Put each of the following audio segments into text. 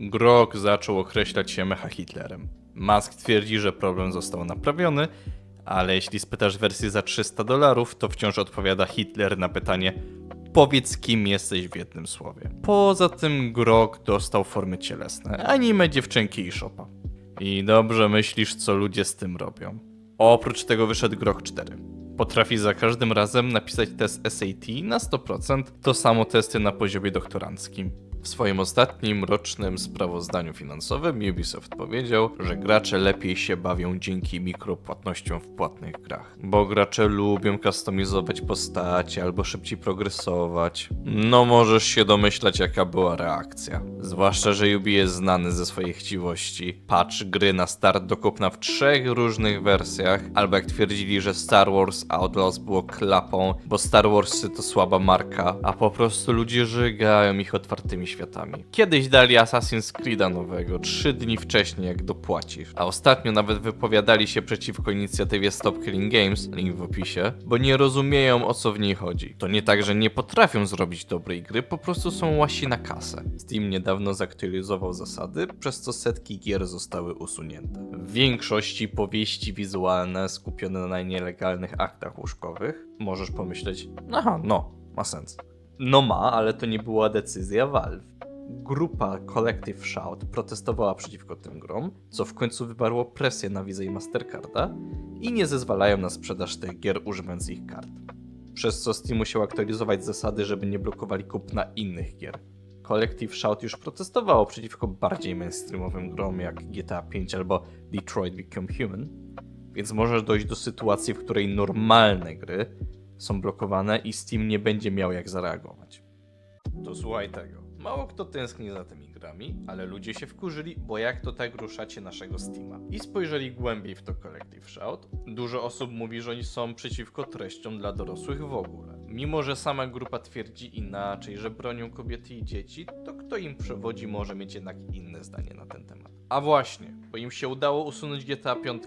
Grok zaczął określać się mecha Hitlerem. Musk twierdzi, że problem został naprawiony, ale jeśli spytasz wersję za 300 dolarów, to wciąż odpowiada Hitler na pytanie powiedz kim jesteś w jednym słowie. Poza tym Grok dostał formy cielesne, anime dziewczynki i szopa. I dobrze myślisz, co ludzie z tym robią. Oprócz tego wyszedł Grok 4. Potrafi za każdym razem napisać test SAT na 100%, to samo testy na poziomie doktoranckim. W swoim ostatnim rocznym sprawozdaniu finansowym Ubisoft powiedział, że gracze lepiej się bawią dzięki mikropłatnościom w płatnych grach, bo gracze lubią kustomizować postacie albo szybciej progresować. No możesz się domyślać jaka była reakcja. Zwłaszcza, że Ubi jest znany ze swojej chciwości. Patch gry na start do kupna w trzech różnych wersjach, albo jak twierdzili, że Star Wars Outlaws było klapą, bo Star Warsy to słaba marka, a po prostu ludzie żygają ich otwartymi światami. Kiedyś dali Assassin's Creed'a nowego, trzy dni wcześniej jak dopłacisz, a ostatnio nawet wypowiadali się przeciwko inicjatywie Stop Killing Games, link w opisie, bo nie rozumieją o co w niej chodzi. To nie tak, że nie potrafią zrobić dobrej gry, po prostu są łasi na kasę. Steam niedawno zaktualizował zasady, przez co setki gier zostały usunięte. W większości powieści wizualne skupione na nielegalnych aktach łóżkowych. Możesz pomyśleć, aha, no, ma sens. No ma, ale to nie była decyzja Valve. Grupa Collective Shout protestowała przeciwko tym grom, co w końcu wywarło presję na Visa i Mastercarda i nie zezwalają na sprzedaż tych gier używając ich kart. Przez co Steam musiał aktualizować zasady, żeby nie blokowali kupna innych gier. Collective Shout już protestowało przeciwko bardziej mainstreamowym grom jak GTA V albo Detroit Become Human, więc może dojść do sytuacji, w której normalne gry są blokowane i Steam nie będzie miał jak zareagować. To słuchaj tego. Mało kto tęskni za tymi grami, ale ludzie się wkurzyli, bo jak to tak ruszacie naszego Steama. I spojrzeli głębiej w to Collective Shout. Dużo osób mówi, że oni są przeciwko treściom dla dorosłych w ogóle. Mimo, że sama grupa twierdzi inaczej, że bronią kobiety i dzieci, to kto im przewodzi może mieć jednak inne zdanie na ten temat. A właśnie, bo im się udało usunąć GTA 5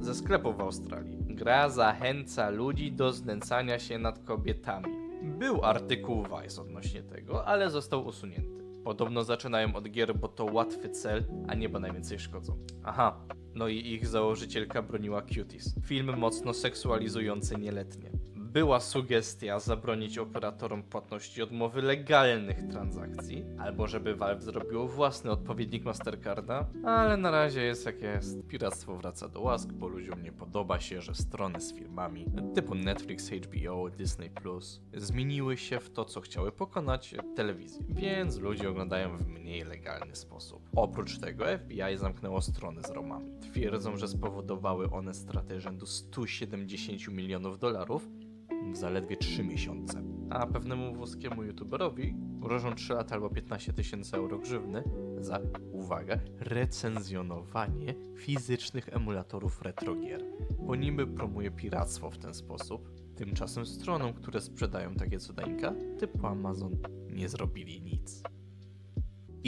ze sklepów w Australii. Gra zachęca ludzi do znęcania się nad kobietami. Był artykuł Vice odnośnie tego, ale został usunięty. Podobno zaczynają od gier, bo to łatwy cel, a nie bo najwięcej szkodzą. Aha, no i ich założycielka broniła Cuties. Film mocno seksualizujący nieletnie. Była sugestia zabronić operatorom płatności odmowy legalnych transakcji, albo żeby Valve zrobiło własny odpowiednik Mastercarda, ale na razie jest jak jest. Piractwo wraca do łask, bo ludziom nie podoba się, że strony z filmami typu Netflix, HBO, Disney Plus zmieniły się w to, co chciały pokonać telewizję, więc ludzie oglądają w mniej legalny sposób. Oprócz tego FBI zamknęło strony z romami. Twierdzą, że spowodowały one stratę rzędu 170 milionów dolarów w zaledwie 3 miesiące. A pewnemu włoskiemu youtuberowi grożą 3 lata albo 15 tysięcy euro grzywny za, uwaga, recenzjonowanie fizycznych emulatorów retrogier. Bo niby promuje piractwo w ten sposób. Tymczasem stronom, które sprzedają takie cudeńka, typu Amazon, nie zrobili nic.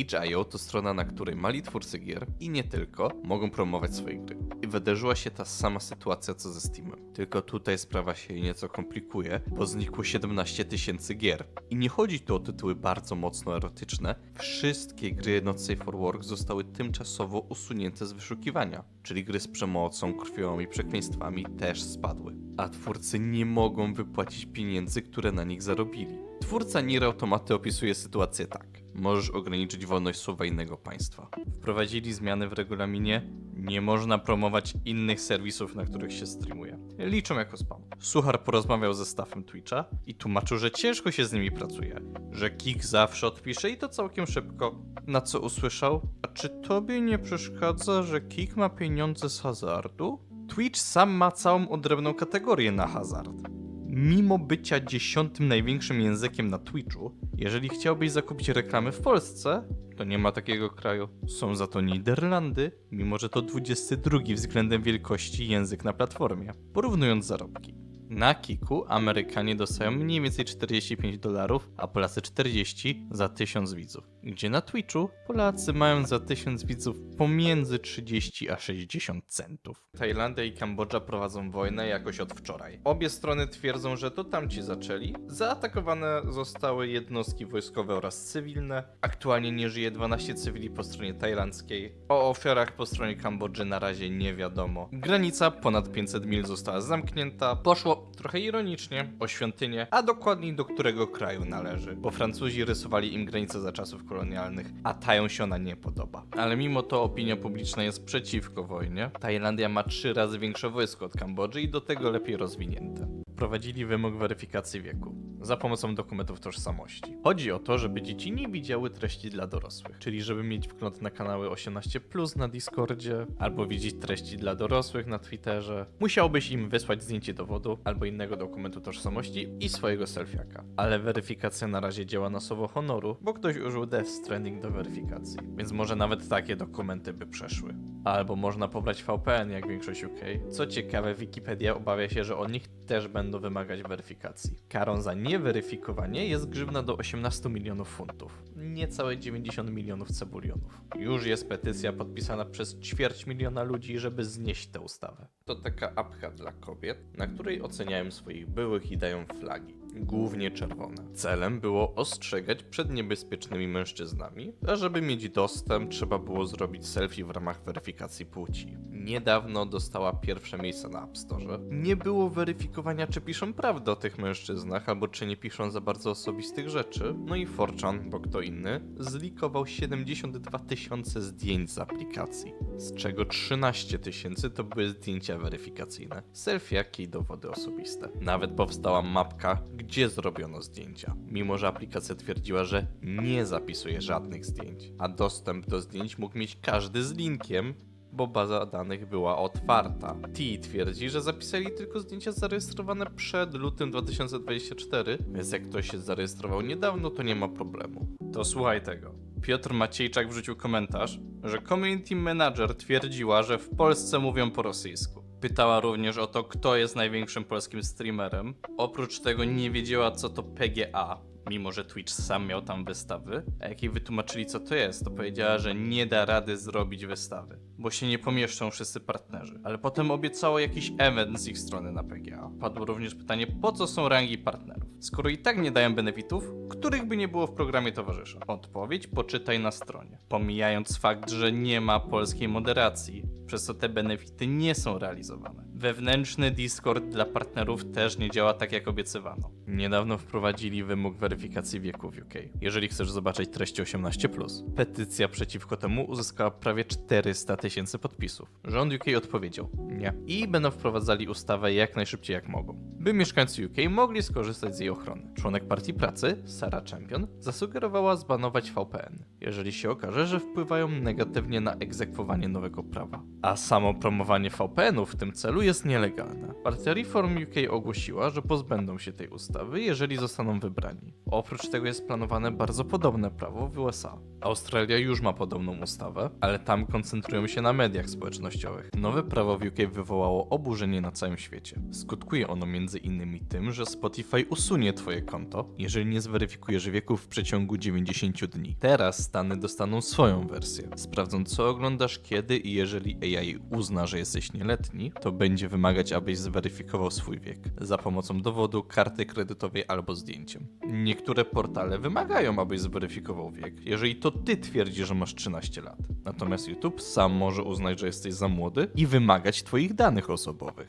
itch.io to strona, na której mali twórcy gier i nie tylko mogą promować swoje gry. I wydarzyła się ta sama sytuacja co ze Steamem. Tylko tutaj sprawa się nieco komplikuje, bo znikło 17 tysięcy gier. I nie chodzi tu o tytuły bardzo mocno erotyczne. Wszystkie gry Not Safe for Work zostały tymczasowo usunięte z wyszukiwania. Czyli gry z przemocą, krwią i przekleństwami też spadły. A twórcy nie mogą wypłacić pieniędzy, które na nich zarobili. Twórca Nier Automaty opisuje sytuację tak. Możesz ograniczyć wolność słowa innego państwa. Wprowadzili zmiany w regulaminie. Nie można promować innych serwisów, na których się streamuje. Liczą jako spam. Suchar porozmawiał ze staffem Twitcha i tłumaczył, że ciężko się z nimi pracuje. Że Kik zawsze odpisze i to całkiem szybko. Na co usłyszał? A czy tobie nie przeszkadza, że Kik ma pieniądze z hazardu? Twitch sam ma całą odrębną kategorię na hazard. Mimo bycia dziesiątym największym językiem na Twitchu, jeżeli chciałbyś zakupić reklamy w Polsce, to nie ma takiego kraju. Są za to Niderlandy, mimo że to 22 względem wielkości język na platformie. Porównując zarobki. Na Kiku Amerykanie dostają mniej więcej 45 dolarów, a Polacy 40 za 1000 widzów. Gdzie na Twitchu Polacy mają za 1000 widzów pomiędzy 30 a 60 centów. Tajlandia i Kambodża prowadzą wojnę jakoś od wczoraj. Obie strony twierdzą, że to tamci zaczęli. Zaatakowane zostały jednostki wojskowe oraz cywilne. Aktualnie nie żyje 12 cywili po stronie tajlandzkiej. O ofiarach po stronie Kambodży na razie nie wiadomo. Granica ponad 500 mil została zamknięta. Poszło trochę ironicznie o świątynię, a dokładniej do którego kraju należy, bo Francuzi rysowali im granicę za czasów kolonialnych, a Tają się ona nie podoba. Ale mimo to opinia publiczna jest przeciwko wojnie. Tajlandia ma trzy razy większe wojsko od Kambodży i do tego lepiej rozwinięte. Wprowadzili wymóg weryfikacji wieku za pomocą dokumentów tożsamości. Chodzi o to, żeby dzieci nie widziały treści dla dorosłych, czyli żeby mieć wgląd na kanały 18 na Discordzie, albo widzieć treści dla dorosłych na Twitterze. Musiałbyś im wysłać zdjęcie dowodu albo innego dokumentu tożsamości i swojego selfiaka. Ale weryfikacja na razie działa na słowo honoru, bo ktoś użył Death Stranding do weryfikacji, więc może nawet takie dokumenty by przeszły. Albo można pobrać VPN jak większość UK. Co ciekawe, Wikipedia obawia się, że od nich też będą wymagać weryfikacji. Karą za nieweryfikowanie jest grzywna do 18 milionów funtów. Niecałe 90 milionów cebulionów. Już jest petycja podpisana przez ćwierć miliona ludzi, żeby znieść tę ustawę. To taka apka dla kobiet, na której oceniają swoich byłych i dają flagi. Głównie czerwone. Celem było ostrzegać przed niebezpiecznymi mężczyznami, a żeby mieć dostęp, trzeba było zrobić selfie w ramach weryfikacji płci. Niedawno dostała pierwsze miejsce na App Store. Nie było weryfikowania, czy piszą prawdę o tych mężczyznach, albo czy nie piszą za bardzo osobistych rzeczy. No i Forchan, bo kto inny, zlikował 72 tysiące zdjęć z aplikacji, z czego 13 tysięcy to były zdjęcia weryfikacyjne. Selfie, jak i dowody osobiste. Nawet powstała mapka, gdzie zrobiono zdjęcia, mimo że aplikacja twierdziła, że nie zapisuje żadnych zdjęć, a dostęp do zdjęć mógł mieć każdy z linkiem, bo baza danych była otwarta. T twierdzi, że zapisali tylko zdjęcia zarejestrowane przed lutym 2024, więc jak ktoś się zarejestrował niedawno, to nie ma problemu. To słuchaj tego. Piotr Maciejczak wrzucił komentarz, że community manager twierdziła, że w Polsce mówią po rosyjsku. Pytała również o to, kto jest największym polskim streamerem. Oprócz tego nie wiedziała, co to PGA, mimo że Twitch sam miał tam wystawy. A jak jej wytłumaczyli, co to jest, to powiedziała, że nie da rady zrobić wystawy, bo się nie pomieszczą wszyscy partnerzy. Ale potem obiecało jakiś event z ich strony na PGA. Padło również pytanie, po co są rangi partnerów, skoro i tak nie dają benefitów, których by nie było w programie towarzysza. Odpowiedź poczytaj na stronie. Pomijając fakt, że nie ma polskiej moderacji, przez co te benefity nie są realizowane. Wewnętrzny Discord dla partnerów też nie działa tak jak obiecywano. Niedawno wprowadzili wymóg weryfikacji wieku w UK, jeżeli chcesz zobaczyć treści 18+. Petycja przeciwko temu uzyskała prawie 400 tysięcy podpisów. Rząd UK odpowiedział nie i będą wprowadzali ustawę jak najszybciej jak mogą, by mieszkańcy UK mogli skorzystać z jej ochrony. Członek Partii Pracy, Sarah Champion, zasugerowała zbanować VPN, jeżeli się okaże, że wpływają negatywnie na egzekwowanie nowego prawa. A samo promowanie VPN-ów w tym celu jest nielegalne. Partia Reform UK ogłosiła, że pozbędą się tej ustawy, jeżeli zostaną wybrani. Oprócz tego jest planowane bardzo podobne prawo w USA. Australia już ma podobną ustawę, ale tam koncentrują się na mediach społecznościowych. Nowe prawo w UK wywołało oburzenie na całym świecie. Skutkuje ono między innymi tym, że Spotify usunie twoje konto, jeżeli nie zweryfikujesz wieku w przeciągu 90 dni. Teraz Stany dostaną swoją wersję. Sprawdzą co oglądasz, kiedy i jeżeli AI uzna, że jesteś nieletni, to będzie wymagać, abyś zweryfikował swój wiek za pomocą dowodu, karty kredytowej albo zdjęciem. Niektóre portale wymagają, abyś zweryfikował wiek, jeżeli to ty twierdzisz, że masz 13 lat. Natomiast YouTube sam może uznać, że jesteś za młody i wymagać twoich danych osobowych.